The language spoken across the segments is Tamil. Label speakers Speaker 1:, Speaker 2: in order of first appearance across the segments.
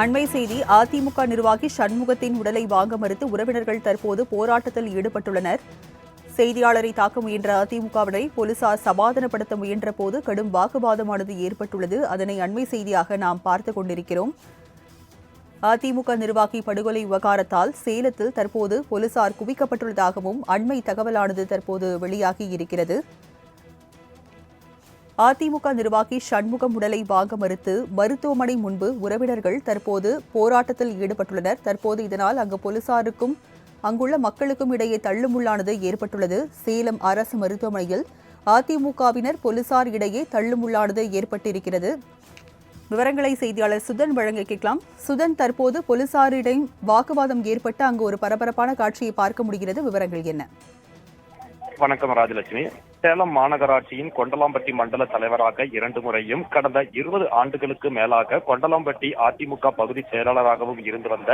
Speaker 1: அண்மை செய்தி அதிமுக நிர்வாகி சண்முகத்தின் உடலை வாங்க மறுத்து உறவினர்கள் தற்போது போராட்டத்தில் ஈடுபட்டுள்ளனர். செய்தியாளரை தாக்க முயன்ற அதிமுகவினை போலீசார் சமாதானப்படுத்த முயன்ற போது கடும் வாக்குவாதமானது ஏற்பட்டுள்ளது. அதனை அண்மை செய்தியாக நாம் பார்த்துக் கொண்டிருக்கிறோம். அதிமுக நிர்வாகி படுகொலை விவகாரத்தால் சேலத்தில் தற்போது போலீசார் குவிக்கப்பட்டுள்ளதாகவும் அண்மை தகவலானது தற்போது வெளியாகி இருக்கிறது. அதிமுக நிர்வாகி சண்முகம் உடலை வாங்க மறுத்து மருத்துவமனை முன்பு உறவினர்கள் தற்போது போராட்டத்தில் ஈடுபட்டுள்ளனர். தற்போது இதனால் அங்கு போலீசாருக்கும் அங்குள்ள மக்களுக்கும் இடையே தள்ளுமுள்ளானது ஏற்பட்டுள்ளது. சேலம் அரசு மருத்துவமனையில் அதிமுகவினர் போலீசார் இடையே தள்ளுமுள்ளானது ஏற்பட்டிருக்கிறது. விவரங்களை செய்தியாளர் சுதன் வழங்க கேட்கலாம். சுதன் தற்போது போலீசாரிடம் வாக்குவாதம் ஏற்பட்டு அங்கு ஒரு பரபரப்பான காட்சியை பார்க்க முடிகிறது. விவரங்கள் என்ன?
Speaker 2: வணக்கம் ராஜலட்சுமி. சேலம் மாநகராட்சியின் கொண்டலாம்பட்டி மண்டல தலைவராக இரண்டு முறையும் கடந்த இருபது ஆண்டுகளுக்கு மேலாக கொண்டலாம்பட்டி அதிமுக பகுதி செயலாளராகவும் இருந்து வந்த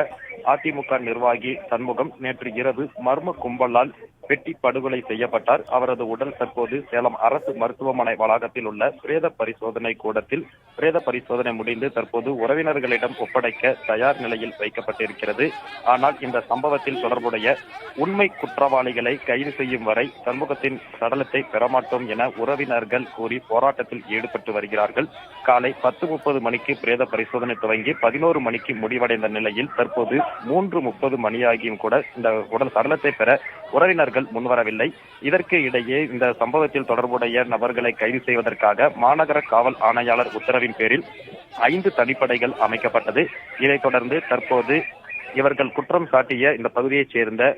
Speaker 2: அதிமுக நிர்வாகி சண்முகம் நேற்று இரவு மர்ம கும்பலால் வெட்டி படுகொலை செய்யப்பட்டார். அவரது உடல் தற்போது சேலம் அரசு மருத்துவமனை வளாகத்தில் உள்ள பிரேத பரிசோதனை கூடத்தில் பிரேத பரிசோதனை முடிந்து தற்போது உறவினர்களிடம் ஒப்படைக்க தயார் நிலையில் வைக்கப்பட்டிருக்கிறது. ஆனால் இந்த சம்பவத்தில் தொடர்புடைய உண்மை குற்றவாளிகளை கைது செய்யும் வரை சண்முகத்தின் சடலத்தை பெறமாட்டோம் என உறவினர்கள் கூறி போராட்டத்தில் ஈடுபட்டு வருகிறார்கள். காலை பத்து முப்பது மணிக்கு பிரேத பரிசோதனை துவங்கி பதினோரு மணிக்கு முடிவடைந்த நிலையில் தற்போது மூன்று முப்பது மணியாகியும் கூட இந்த உடல் சடலத்தை பெற உறவினர்கள் முன்வரவில்லை. இதற்கு இடையே இந்த சம்பவத்தில் தொடர்புடைய நபர்களை கைது செய்வதற்காக மாநகர காவல் ஆணையாளர் உத்தரவின் பேரில் ஐந்து தனிப்படைகள் அமைக்கப்பட்டது. இதைத் தொடர்ந்து தற்போது இவர்கள் குற்றம் சாட்டிய இந்த பகுதியைச் சேர்ந்த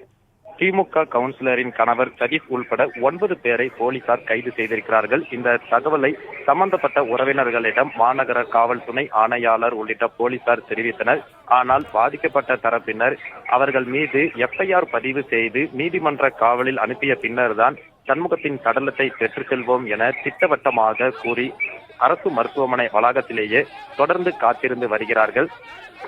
Speaker 2: திமுக கவுன்சிலரின் கணவர் சதீஷ் உள்பட ஒன்பது பேரை போலீசார் கைது செய்திருக்கிறார்கள். இந்த தகவலை சம்பந்தப்பட்ட உறவினர்களிடம் மாநகர காவல் துணை ஆணையாளர் உள்ளிட்ட போலீசார் தெரிவித்தனர். ஆனால் பாதிக்கப்பட்ட தரப்பினர் அவர்கள் மீது எஃப்ஐஆர் பதிவு செய்து நீதிமன்ற காவலில் அனுப்பிய பின்னர்தான் சண்முகத்தின் சடலத்தை பெற்றுச் செல்வோம் என திட்டவட்டமாக கூறி அரசு மருத்துவமனை வளாகத்திலேயே தொடர்ந்து காத்திருந்து வருகிறார்கள்.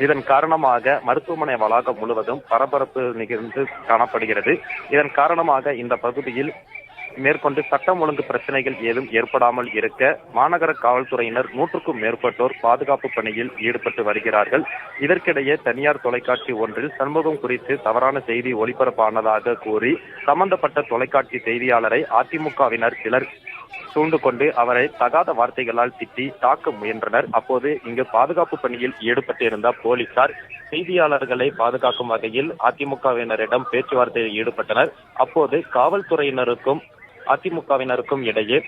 Speaker 2: இதன் காரணமாக மருத்துவமனை வளாகம் முழுவதும் பரபரப்பு நிகழ்ந்து காணப்படுகிறது. இதன் காரணமாக இந்த பகுதியில் மேற்கொண்டு சட்டம் ஒழுங்கு பிரச்சனைகள் ஏதும் ஏற்படாமல் இருக்க மாநகர காவல்துறையினர் நூற்றுக்கும் மேற்பட்டோர் பாதுகாப்பு பணியில் ஈடுபட்டு வருகிறார்கள். இதற்கிடையே தனியார் தொலைக்காட்சி ஒன்றில் சண்முகம் குறித்து தவறான செய்தி ஒளிபரப்பானதாக கூறி சம்பந்தப்பட்ட தொலைக்காட்சி செய்தியாளரை அதிமுகவினர் சிலர் சூண்டு கொண்டு அவரை தகாத வார்த்தைகளால் திட்டி தாக்க முயன்றனர். அப்போது இங்கு பாதுகாப்பு பணியில் ஈடுபட்டிருந்த போலீசார் செய்தியாளர்களை பாதுகாக்கும் வகையில் அதிமுகவினரிடம் பேச்சுவார்த்தையில் ஈடுபட்டனர். அப்போது காவல்துறையினருக்கும் அதிமுகவினருக்கும் இடையே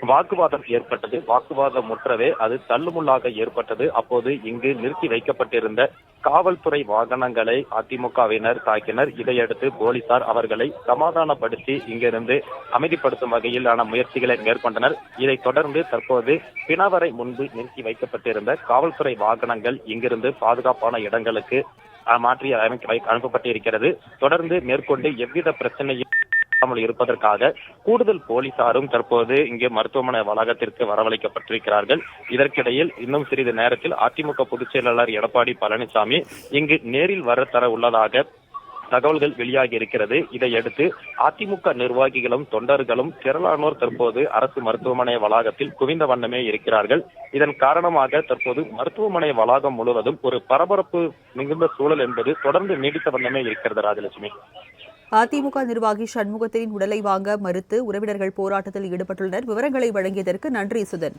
Speaker 2: வாக்குவாதம் ஏற்பட்டது. வாக்குவாதம் முற்றவே அது தள்ளுமுள்ளாக ஏற்பட்டது. அப்போது இங்கு நிறுத்தி வைக்கப்பட்டிருந்த காவல்துறை வாகனங்களை அதிமுகவினர் தாக்கினர். இதையடுத்து போலீசார் அவர்களை சமாதானப்படுத்தி இங்கிருந்து அமைதிப்படுத்தும் வகையிலான முயற்சிகளை மேற்கொண்டனர். இதைத் தொடர்ந்து தற்போது பிணவரை முன்பு நிறுத்தி வைக்கப்பட்டிருந்த காவல்துறை வாகனங்கள் இங்கிருந்து பாதுகாப்பான இடங்களுக்கு மாற்றி அமைக்க அனுப்பப்பட்டிருக்கிறது. தொடர்ந்து மேற்கொண்டு எவ்வித பிரச்சனையும் இல்லாமல் இருப்பதற்காக கூடுதல் போலீசாரும் தற்போது இங்கே மருத்துவமனை வளாகத்திற்கு வரவழைக்கப்பட்டிருக்கிறார்கள். இதற்கிடையில் இன்னும் சிறிது நேரத்தில் அதிமுக பொதுச் செயலாளர் எடப்பாடி பழனிசாமி இங்கு நேரில் வர தர உள்ளதாக தகவல்கள் வெளியாகி இருக்கிறது. இதையடுத்து அதிமுக நிர்வாகிகளும் தொண்டர்களும் திரளானோர் தற்போது அரசு மருத்துவமனை வளாகத்தில் குவிந்த வண்ணமே இருக்கிறார்கள். இதன் காரணமாக தற்போது மருத்துவமனை வளாகம் முழுவதும் ஒரு பரபரப்பு மிகுந்த சூழல் என்பது தொடர்ந்து நீடித்த வண்ணமே இருக்கிறது ராஜலட்சுமி.
Speaker 1: அதிமுக நிர்வாகி சண்முகத்தின் உடலை வாங்க மறுத்து உறவினர்கள் போராட்டத்தில் ஈடுபட்டுள்ளனர். விவரங்களை வழங்கியதற்கு நன்றி சுதன்.